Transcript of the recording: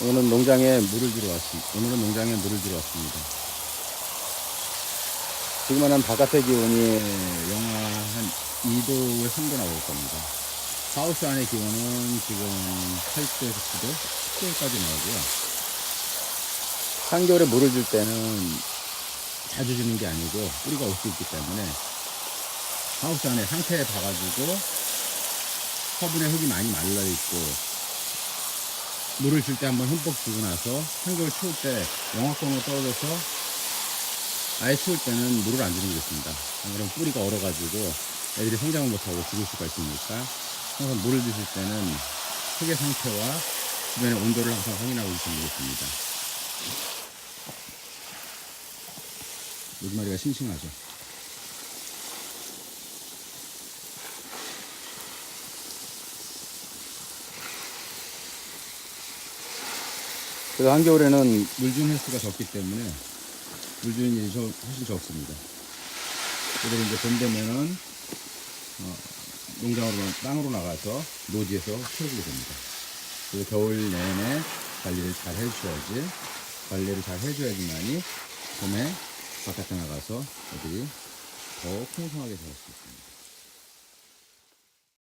오늘은 농장에 물을 주러 왔습니다. 오늘은 농장에 물을 주러 왔습니다. 지금은 한 바깥의 기온이 영하 한 2도에 3도 나올 겁니다. 하우스 안의 기온은 지금 8도에서 9도, 10도까지 나오고요. 한겨울에 물을 줄 때는 자주 주는 게 아니고 뿌리가 올 수 있기 때문에 하우스 안에 상태에 봐가지고 화분에 흙이 많이 말라 있고 물을 줄 때 한번 흠뻑 주고 나서 한겨울 추울 때 영하권으로 떨어져서 아예 추울 때는 물을 안 주는 게 좋습니다. 그럼 뿌리가 얼어가지고 애들이 성장을 못하고 죽을 수가 있으니까 항상 물을 주실 때는 흙의 상태와 주변의 온도를 항상 확인하고 주시면 되겠습니다. 물마리가 싱싱하죠. 그래서 한겨울에는 물준 횟수가 적기 때문에 물준이 훨씬 적습니다. 그리고 이제 봄 되면은 어, 농장으로 땅으로 나가서 노지에서 키워주게 됩니다. 그리고 겨울 내내 관리를 잘 해주셔야지 관리를 잘 해줘야지만이 봄에 바깥에 나가서 애들이 더 풍성하게 자랄 수 있습니다.